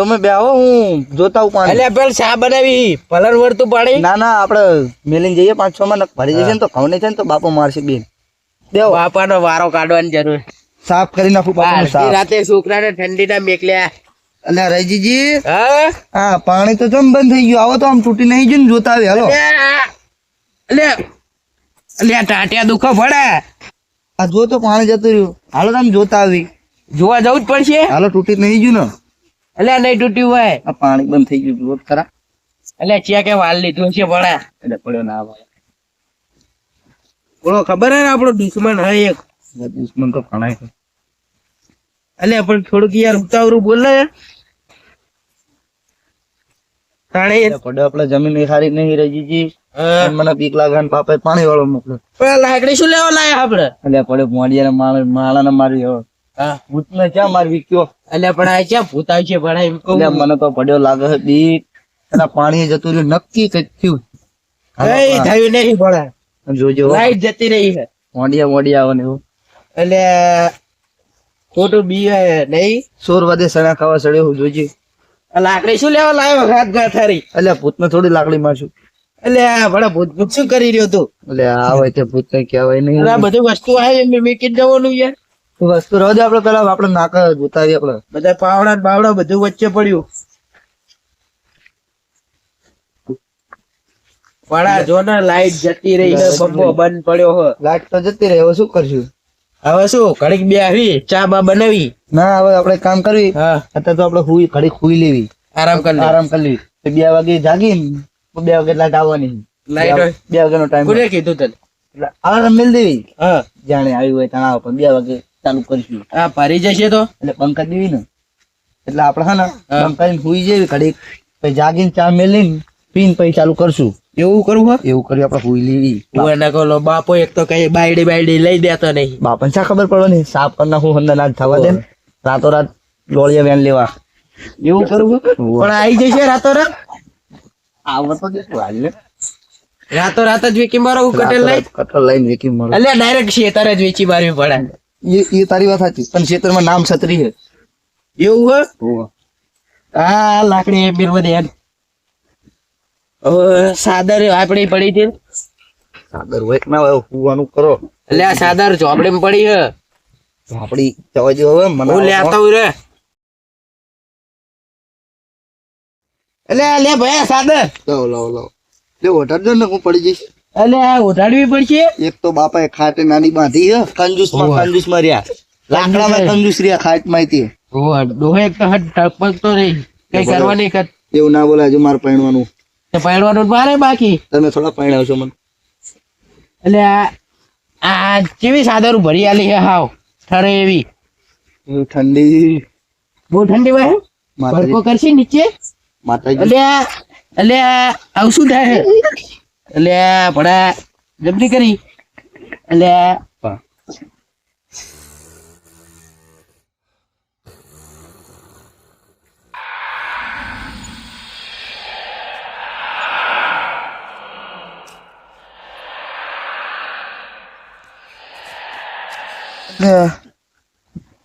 તમે બે આવો હું જોતા હું પાણી. એટલે પેલ શા બનાવી. પલર વળતું પાણી. ના ના આપણે મેલીને જઈએ પાંચ છ માં ભરી જશે ને તો ખવને છે ને તો બાપો મારશે બેન. બેહો બાપાનો વારો કાઢવાની જરૂર. સાફ કરી નાખું બાપાનું સાફ. રાતે છોકરાને ઠંડીના મેકલ્યા. અલ્યા રજીજી હા? પાણી તો ચમ બંધ થઈ ગયું. આવો તો આમ તૂટી નહીં ગયું ને જોતા આવે. હાલો. એટલે એટલે ટાટિયા દુખો પડે. આ જો તો પાણી જતું રહ્યું. હાલો તમે જોતા આવી. જોવા જવું જ પડશે. હાલો તૂટી નહીં ગયું ને. એટલે નહીં તૂટ્યું હોય. આ પાણી બંધ થઈ ગયું જુઓ ખરા. એટલે ચિયા કે વાલ લીધું છે પડે એટલે પડ્યો ના આવે. કોણો ખબર હે ને આપણો દુશ્મન હે એક? દુશ્મન તો ઘણા છે. એટલે પણ થોડુંક યાર ઉતાવળું બોલે ને. તાણે પડ્યો આપણે જમીનની સારી નહીં રજીજી હા. મને બીક લાગે ને બાપે પાણી વાળો મોકલ્યો લાકડી શું લેવા લાયા આપડે એટલે પડ્યો મોડિયાને માળ માળાને મારી ભૂતને ક્યાં મારવી કયો એટલે પણ આ ક્યાં ભૂતાય છે? એમ એટલે મને તો પડ્યો લાગે બી એના પાણી જતું રહ્યું. નક્કી કંઈક થયું? કઈ થયું નહીં પડે જોજો. લાઈટ જતી રહી છે. મોડિયા મોડિયા આવે ને એવું. એટલે ખોટું બી નહીં. સોર વાદે સણા ખાવા સડ્યો હું જોજે. લાકડી શું લેવા લાવ્યો ઘાત ઘાત હારી એટલે ભૂતને થોડી લાકડી મારશું. એટલે આ ભલા ભૂત ભૂત શું કરી રહ્યો તું? એટલે આવે તે ભૂત કઈ કહેવાય નહીં. આ બધી વસ્તુ આવે મેં મેકી જવાનું યાર વસ્તુ રહો દે આપડે પેલા આપડે નાક ગુતાવી આપડે બધા પાવડા ને બાવડા બધું વચ્ચે પડ્યું. જો ને લાઈટ જતી રહી છે બંબો બંધ પડ્યો હે. લાઈટ તો જતી રહે હવે શું કરશું? હવે શું ઘડીક બે આવી ચા બા બનાવી. ના હવે આપણે કામ કરવી. હા. અત્યારે તો આપણે હુઈ ઘડી હુઈ લેવી. આરામ કરી આરામ કરી લેવી. બે વાગે જાગી બે વાગે લાઈટ આવવાની. લાઈટ હોય. બે વાગ્યાનો ટાઈમ કીધું તને? આરામ મિલ દેવી. હા. જાણે આવી હોય તણાવ પણ બે વાગે. ચાલુ કરીશું. આ ભરી જશે તો? એટલે પંખા દેવી ને. એટલે આપણે હા ને બંધ કરીને સુઈ જઈએ ઘડી પછી જાગીને ચા મેલીને પીને પછી ચાલુ કરશું. એવું કરવું હોય એવું કર્યું આપણે હુઈ લેવી. એના કહો બાપો એક તો કઈ બાયડી બાયડી લઈ દેતો નહીં. બાપ શા ખબર પડવાની? સાફ કરી નાખું અંદર ના થવા દે. રાતો રાત લોળિયા વેન લેવા. એવું કરવું? પણ આવી જશે રાતો રાત આવતો જશું હાલ રાતો રાત જ વેચી મારો હું લઈ? કટલ લઈને વેકી મારો. એટલે ડાયરેક્ટ શેતર જ વેચી મારવી પડે એ એ તારી વાત સાચી. પણ ક્ષેત્રમાં નામ છત્રી છે. એવું હે? હા લાકડી એમ બિરવા દે હવે સાદર આપડી પડી છે. સાદર હોય ના હોય હુવાનું કરો. એટલે આ સાદર ચોપડી પડી હે આપડી જવા જેવો હવે મને હું લેતો હું રે. એટલે લે ભાઈ સાદર. લાવો લાવો લાવો. લે ઓટાડજો ને હું પડી જઈશ. એટલે ઉઠાડવી પડશે? એક તો બાપાએ ખાટે નાની બાંધી કંજુસ કંજૂસમાં. કંજૂસમાં રહ્યા. લાકડામાં કંજુસ. રહ્યા ખાટમાં હતી ઓ ડોહે એક તો હટ ટપકતો નહીં. કઈ કરવાની કર એવું ના બોલાય જો મારે પહેણવાનું. તે પહેરવાનું મારે બાકી. તમે થોડા પહેણાવ છો મને. એટલે આ કેવી સાદર ભરી આલી હે હાવ. ઠરે એવી. ઠંડી. બહુ ઠંડી માતાજી. ભડકો કરશે નીચે? એટલે એટલે આવું શું થાય એટલે ભડા જબરી કરી. એટલે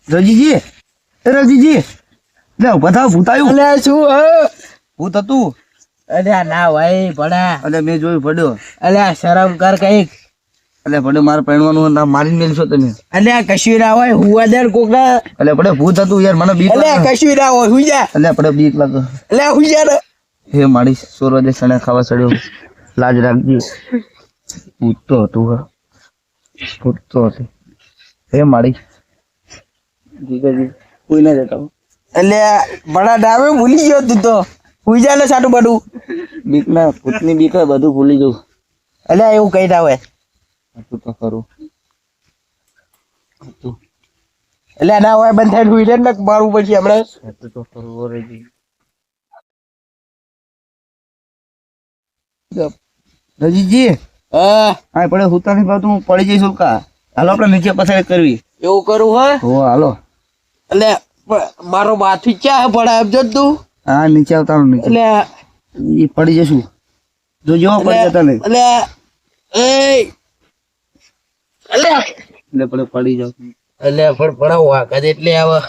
રજીજી. રજીજી. લે બધા થાવ ભૂત આવ્યું એટલે શું ભૂત હતું. આ ના ભાઈ ભડા એટલે મેં જોયું પડ્યો. આ શરમ કર કંઈક. એટલે પડે મારે પહેણવાનું ના મારી મેલશો તમે. એટલે કશું ના હોય હુવા કોકા એટલે પડે ભૂત હતું યાર મને બીક એટલે કશું ના હોય હુઈ જા. એટલે પડે બીક લાગે. એટલે હુઈ જા હે મારી સોરવાદે સણે ખાવા સડ્યો લાજ રાખજો. ભૂત તો હતું હા. ભૂત તો હતું. હે મારી. જીગાજી કોઈ ના જતા. એટલે ભડા ડાવે ભૂલી ગયો તું તો. હુઈ જાય ને સાટું બધું. બીક ના ભૂતની બીક હોય, બધું ભૂલી જવું. એટલે એવું કઈ ના હોય. હતું તો ખરું. એટલે ના હોય બંધ થાય હુઈ જાય ને મારું પછી હમણાં. હતું તો ખરું ઓરેજી. રજીજી હા. હા પડે હુતા નહીં પાડતું હું પડી જઈશ કા હાલો આપણે નીચે પસાર કરવી. એવું કરવું હા? હો હાલો. એટલે મારો માથું ક્યાં પડે એમ જો તું? હા નીચે આવતા નીચે. એટલે એ પડી જશું. જો જો પડી જતા નહીં એટલે એ એટલે એટલે પડે પડી જાવ. એટલે પણ આ વાગત એટલે આવે.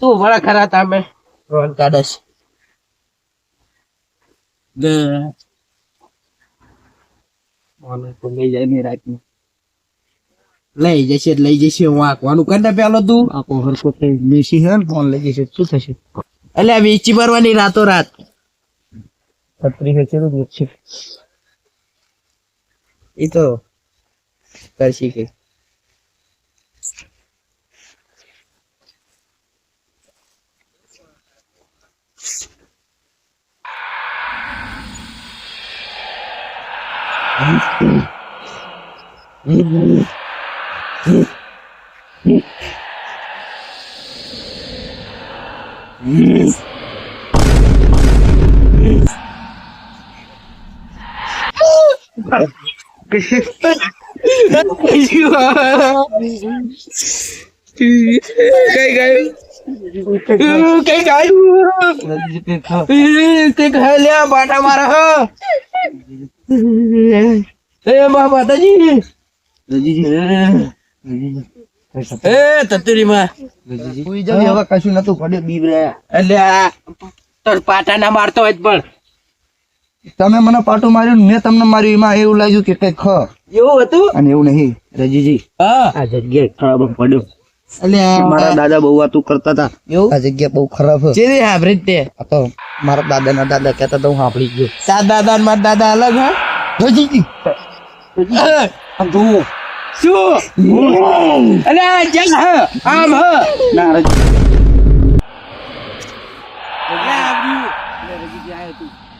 શું ફળા ખરા તમે? રોન કાઢસ લઈ જાય ને રાતનું. લઈ જશે લઈ જશે વાંકવાનું કર ને પેલો તું. આખો હરકો થઈ બેસી હે ને ફોન લઈ જશે. શું થશે? એટલે વેચી ભરવાની રાતો રાત છત્રી છે ચેરું છે એ તો કરશી કે. કઈ ગયું કઈ ગયું કઈ લે બાટા મારા હ માતાજી એ તતુરી માં સુઈ જાવ હવે કશું નતું પડ્યું બીબ એટલે આ પાટા ના મારતો હોય પણ તમે મને પાટો માર્યો મેં તમને માર્યું એમાં એવું લાગ્યું કે કઈ ખ એવું હતું? અને એવું નહીં. રજીજી હા. આ જગ્યાએ ખરાબ પડ્યો. એટલે મારા દાદા બહુ વાતું કરતા હતા. એવું? આ જગ્યા બહુ ખરાબ છે હાભરી તે? આ તો મારા દાદા ના દાદા કહેતા તો હું સાંભળી ગયો. તાર દાદા મારા દાદા અલગ હા? રજીજી. જુઓ. શું? અલે જંગ હ આમ હ. ના રજી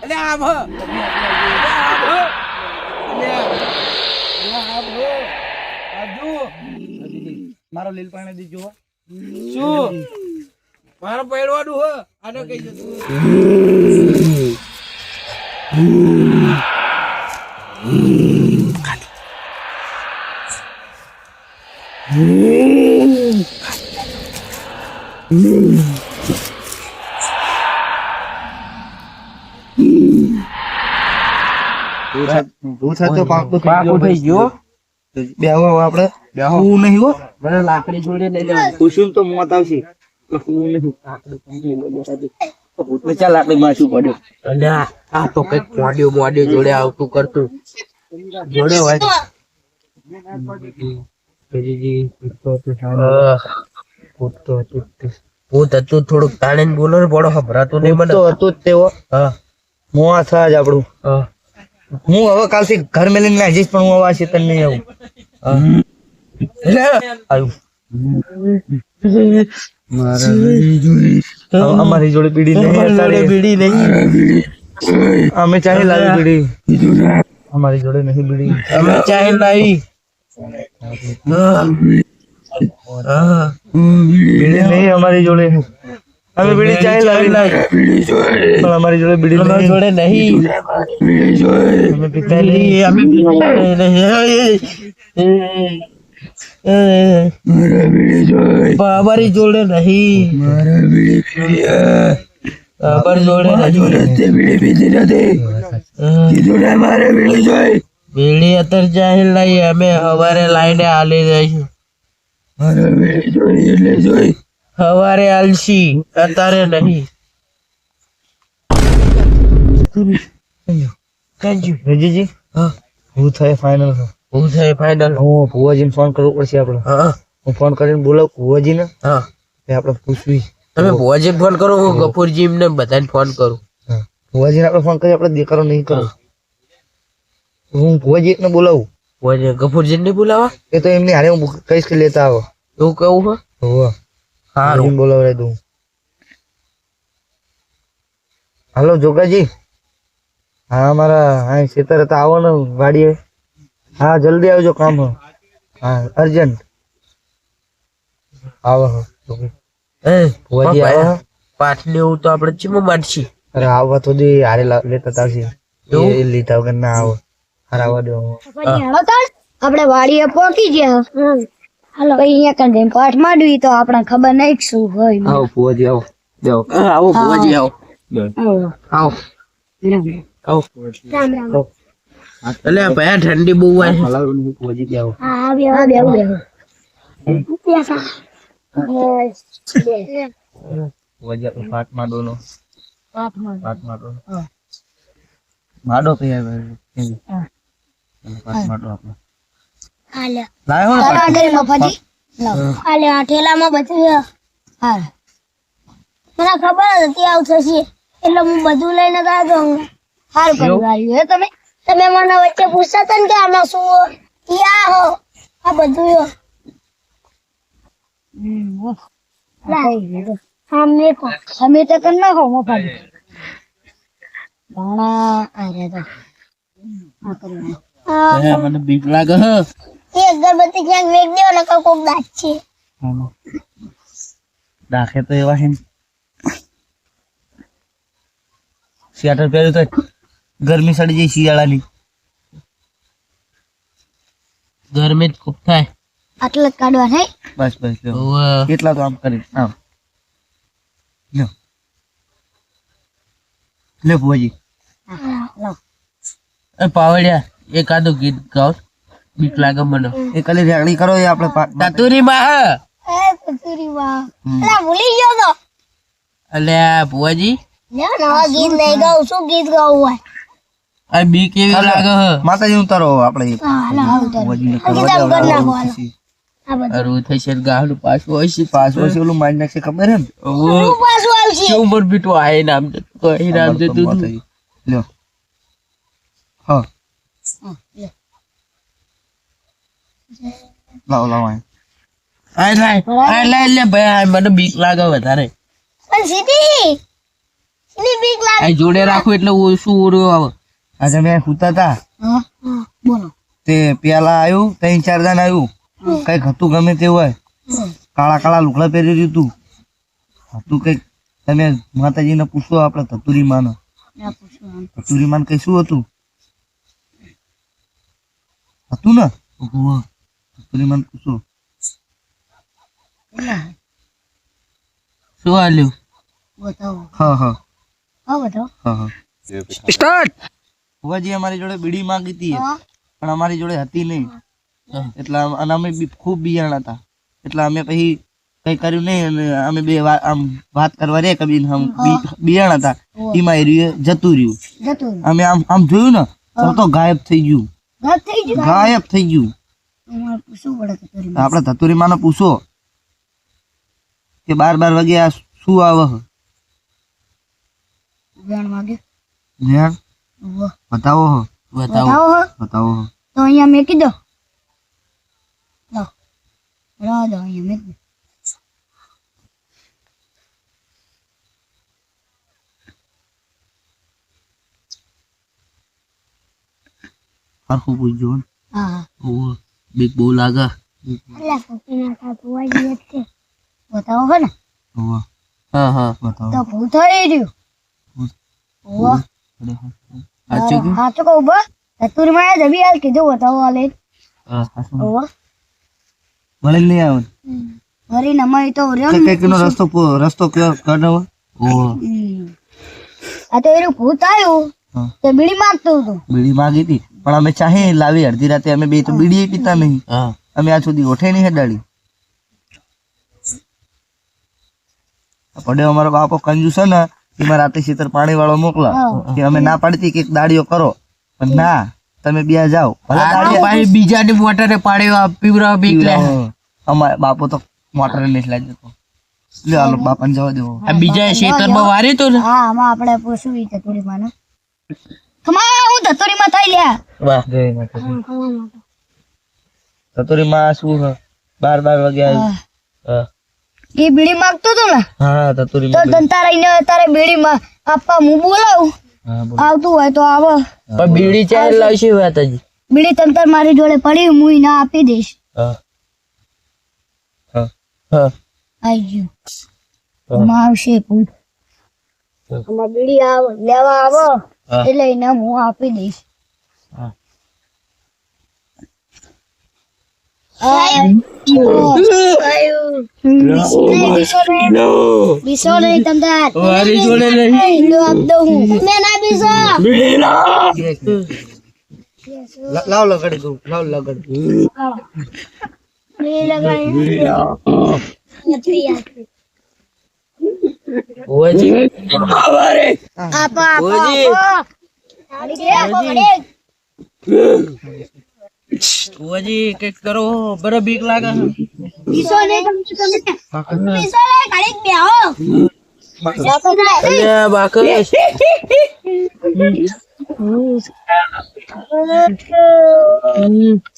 અલે આમ હ. મારો લીલ પાણી દીજો શું? મારો પહેરવાનું હ. આનો કઈ જતું ભૂત હતો પાકું પાકું થઈ ગયો બે હવે બેહો. હું નહીં હો. મને લાકડી જોડે લઈ લેવાનું તો મોત આવશે. હું. નહીં ચાલ લાકડી પડ્યો? અલ્યા આ તો કંઈક મોડ્યો મોડ્યો જોડે આવતું કરતું. જોડે હોય આહ, ભૂત હતું થોડુંક તાણીને બોલો ને બડો હભરાતું નહીં મને. હતું જ તેવો. હા. મોં થા જ આપણું. હા. હું હવે કાલથી ઘર મેલીને ના જઈશ પણ હું હવે આ શેતન નહીં આવું. આવ્યું અમારી જોડે બીડી નહીં બીડી નહીં. અમે ચાહે લાવી બીડી. અમારી જોડે નહીં બીડી. અમે ચાહે લાવી. હા. હા. બીડી નહીં અમારી જોડે અમે બીડી ચાહે લાવી પણ અમારી જોડે બીડી અમારી નહીં જોડે નહીં અમે પીતા નહીં બીડી અમે પીતા નહીં. પણ અમારી જોડે નહીં અમારી જોડે નહીં બીડી અત્યારે જાહેર લઈ અમે સવારે લાઈને હાલી જઈશું સવારે આલશી અત્યારે નહીં. રજીજી? હા. હું થાય ફાઇનલ હું થાય ફાઇનલ હું ભુવાજીને ફોન કરવો પડશે આપણે. હા. હું ફોન કરીને બોલાવું ભુવાજીને. હા. એ આપણે પૂછવી. તમે ભુવાજી ફોન કરો હું ગફુરજી ને બધાને ફોન કરું. ભુવાજીને આપણે ફોન કરી આપણે દેખાડો નહીં કરો. હું ભુવાજી ને બોલાવું. ભોજી ગફુરજી ને બોલાવા? એ તો એમની હારે હું કહીશ કે લેતા આવો. એવું કેવું હો? હોવા. સારું બોલાવડાવી દઉં. હાલો જોગાજી. હા મારા હા ખેતર હતા. આવો ને વાડીએ. હા જલ્દી આવજો કામ. હા અર્જન્ટ. આવો હો. એ ભુવાજી આવો પાઠ લેવું તો આપણે ચીમો મારશી. અરે આવવા તો દે હારે લેતા આવશે એ લીધા વગર ના આવો. હારે આવવા દો આપણે વાડીએ પોકી ગયા. હાલો. અહીંયા કણ જઈને પાઠ માંડવી તો આપણે ખબર નહીં શું હોય. આવો ભુવાજી આવો. જાઓ. આવો ભુવાજી આવો. આવો. આવો. રામ રામ. રામ એટલે ભયા ઠંડી બહુ હોય. છે. ગયા હા બે. ફાટ માડો નો ફાટ માડો. માડો માડો મને ખબર હતી આવું થશે. એટલે હું બધું લઈને જ હાલ કરી તમે? તમે મને વચ્ચે પૂછતા હતા ને કે આમાં શું હો? હો. આ બધું હો. સામે કો અમે તો કર નાખો મફાજી ભાણા અરે તો આ કરી હે, મને બીક લાગે હે. એ અગરબત્તી ક્યાંક વેક દેવો ને કોક દાંત છે દાખે તો એવા છે ને. સ્વેટર પહેર્યું તો ગરમી સડી જાય શિયાળાની. ગરમી જ ખૂબ થાય. આટલે જ કાઢવા નહીં બસ બસ કેટલા તો આમ કરી. આવ લો લે ભુવાજી. લો. પાવડિયા. એકાદું ગીત ગાવ. બીક લાગે મને. એ કલી રેગડી કરો એ આપણે પા- માં હે. એ માં અલા ભૂલી ગયો તો. અલ્યા ભુવાજી. ના નવા ગીત લઈ ગાઉં શું ગીત ગાવું હોય? આ બી કેવી લાગે હે. માતાજી ઉતારો આપણે. અરું થશે ગાહડું પાછું હોય છે પાછું પછી ઓલું મારી નાખશે ખબર હે પાછું આવશે? કેવું મન બીટું આય નામ તો અહીં નામ જતું હતું. લ્યો હા હા, લે. લાવો લાવો. આય લાય આય લાય લે ભાઈ મને બીક લાગે વધારે. સીધી સીધી બીક લાગે. આ જોડે રાખું એટલે ઓછું ઓરું આવે? આજે મેં સૂતા હતા. હા હા બોલો. તે પેલા આવ્યું ત્રણ ચાર દાન આવ્યું. કંઈક હતું ગમે તે હોય. કાળા કાળા લુગડા પહેરી રહ્યું હતું કંઈક તમે માતાજીને પૂછો આપણે ધતુરી માનો ના પૂછો ધતુરી માન કઈ શું હતું? હતું ને? ધતુરી માન પૂછો શું આલ્યું બતાવો હા હા હા બતાવો હા હા સ્ટાર્ટ ભુવાજી અમારી જોડે બીડી માંગી હતી પણ અમારી જોડે હતી નહીં. એટલે અને અમે ખૂબ બિયાણ હતા. એટલે અમે પછી કઈ કર્યું નહીં અને અમે બે આમ વાત કરવા રે કબીર આમ બી- હતા. એમાં રહ્યું. જતું રહ્યું. અમે આમ આમ જોયું ને? તો તો ગાયબ થઈ ગયું. ઘર થઈ ગયું. ગાયબ થઈ ગયું. અમારે પૂછવું પડે કચુરી તો આપણે ધતુરી માં પૂછો. કે બાર બાર વાગે આ શું આવે? છે? જાણ માંગે બતાવો હો. બતાવો બતાવો હો. બતાવો હો. તો અહીંયા મેકી દો. લો. દો અહીંયા મેકી દો. હરખું પૂછજો હા હા. ઓવે. બીક બહુ લાગે અલ્યા પપ્પીના સાથ વાજી જ છે બતાવો હો ને હોવે, હા હા બતાવો તો ભૂત થઈ રહ્યું. ઓહો સાચું કે? હા તો કહું બસ ધતુરમાં જબી હાલ કીધું બતાવો હાલે હા આ શું? નહીં આવે વરી નમાઈ તો રહ્યો ને કંઈક નો રસ્તો રસ્તો કયો કાઢો. આ તો એનું ભૂત આવ્યું તે બીડી માગતું હતું બીડી માગી હતી પણ અમે ચાહે લાવી અડધી રાતે અમે બે તો બીડી પીતા નહીં. અમે આ સુધી ઓઠે નહીં હેડાડી પડે અમારો બાપો કંજુસ છે ને એમાં રાતે શીતળ પાણી વાળો મોકલા કે અમે ના પાડતી કે દાડીઓ કરો. પણ ના તમે બે જાઓ. બીજાની મોટરે પાડ્યો પીવરાવ બીક લે અમારે બાપો તો મોટર નહીં લાગી જતો લે હાલો બાપાને જવા દેવો આ બીજા ખેતરમાં વાર્યું તું ને? હા આમાં આપણે પૂછવું છે થોડી માં ખમા હું ધતુરી થઈ લ્યા. વાહ જય માતાજી. સતુરી શું છે બાર બાર વાગ્યા હા. હા. એ બીડી માંગતું હતું ને? હા તતુરી તો ધંતા તારે બીડી માં આપવા હું બોલાવું? આવતું હોય તો આવો. પણ બીડી ચાલ લાવશે વાત બીડી તંતર મારી જોડે પડી હું ના આપી દઈશ. હા. હા. હા. આઈ ગયું. આમાં આવશે ભૂત બીડી આવ લેવા આવો. એટલે એને હું આપી દઈશ. લાવ લગડ લાવ લગાડી. ભુવાજી અમારે આપો આપો ગાડી. ભુવાજી કંઈક કરો બરો બીક લાગે પીસો નહીં ગમતું પીસો નહીં, ગાડી બેહો. અલ્યા બાકસ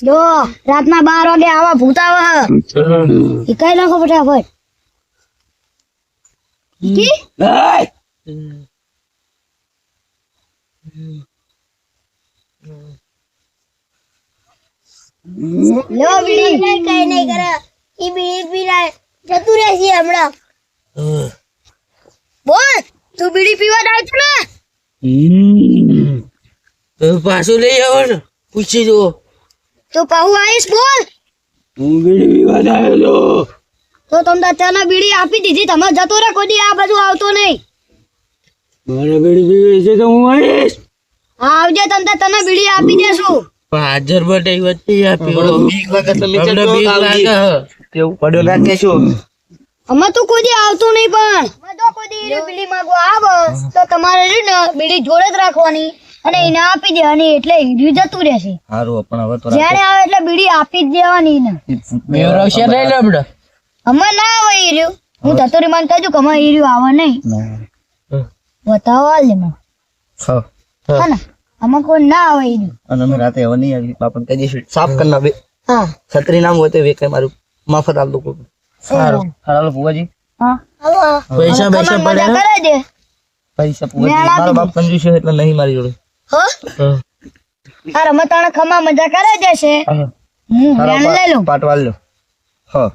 જો રાતના બાર વાગે આવા ભૂત આવે એ કઈ નાખો ફટાફટ. કી? લો બીડી નહીં કઈ નહીં કરે ઈ બીડી પીલા જતું રહેશે હમણાં બોલ તું બીડી પીવા જાય છે ને પાછું લઈ આવો ને પૂછી જુઓ તું પાહુ આવીશ બોલ હું બીડી પીવા આવ્યો તો તમને તને બીડી આપી દીધી. તમે જતો રહે કોઈ આ બાજુ આવતો નહીં. મારે બીડી પીવી છે તો હું આવીશ. હા આવજે તમને તને બીડી આપી દેશું. હાજર બટે વચ્ચે આપ્યો બીક વખત તો ચડો બીક લાગે. તેવું પડ્યો લાગે શું? અમે તો કોઈ આવતું નહીં પણ. અમે તો કોઈ બીડી માંગો આવે. તો તમારે છે ને બીડી જોડે જ રાખવાની અને એને આપી દેવાની એટલે હીર્યું જતું રહેશે. સારું પણ હવે તો જ્યારે આવે એટલે બીડી આપી જ દેવાની એને. બેવરાવશે લઈ લો હમણાં. અમે ના આવે હીર્યું હું તતુરી માનતા છું કે અમે હીર્યું આવે નહીં. બતાવો લે મને હા. હા. ને? અમે કોઈ ના આવે હીર્યું અને અમે રાતે હવે નહીં આવી. બાપન કહી દઈશું સાફ કરી નાખે હા. છત્રી નામ હોય તો કઈ મારું મફત આલ દો સારું. હાલો. ફુવાજી હા. પૈસા પૈસા મજા પડે કરે દે. પૈસા ફુવાજી મારો બાપ કંજૂસ છે એટલે નહીં મારી જોડે. હા? હા. આ રમતાણા ખમા મજા કરે જશે હા. હું લઈ લઉં. પાટ વાળ લો હા.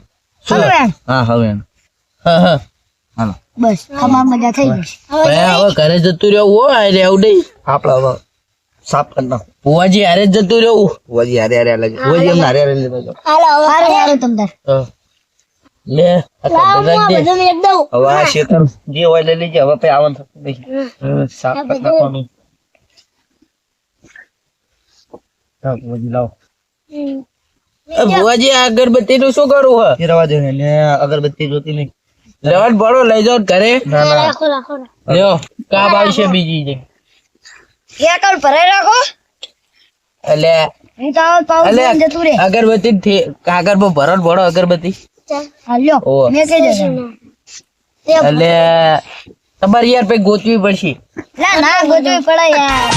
હા હવે એમ. હા હા. હાલો. બસ ખમા મજા થઈ જશે હવે ઘરે જતું રહેવું હો આ રહેવું નહીં આપણે હવે સાફ કરી નાખો. ભુવાજી હારે જ જતું રહેવું ફુવાજી હારે હારે લાગે ફુવાજી એમને હારે હારે લીધો હાલો હાલો હાલો. તમ લે બધા દે. બધું એકદમ હવે આ શેતર જે હોય લઈ લેજે હવે પછી આવવાનું થતું નહીં. સાફ કરવાનું નાખવાનું. હા, ફુવાજી લાવો. ભુવાજી આ અગરબત્તી નું શું કરવું હે? એ રવા દે ને અગરબત્તી જોતી નહીં. લેવડ પડો લઈ જાઓ ઘરે. ના ના. રાખો રાખો લ્યો કામ આવશે બીજી જે. એ કણ ભરાઈ રાખો. એટલે હું તો આવો અલે જતું રે અગરબત્તી થી કાગળ પર ભરણ ભરો અગરબત્તી. એટલે તમારે યાર પછી ગોતવી પડશે. ના ના ગોતવી પડે યાર.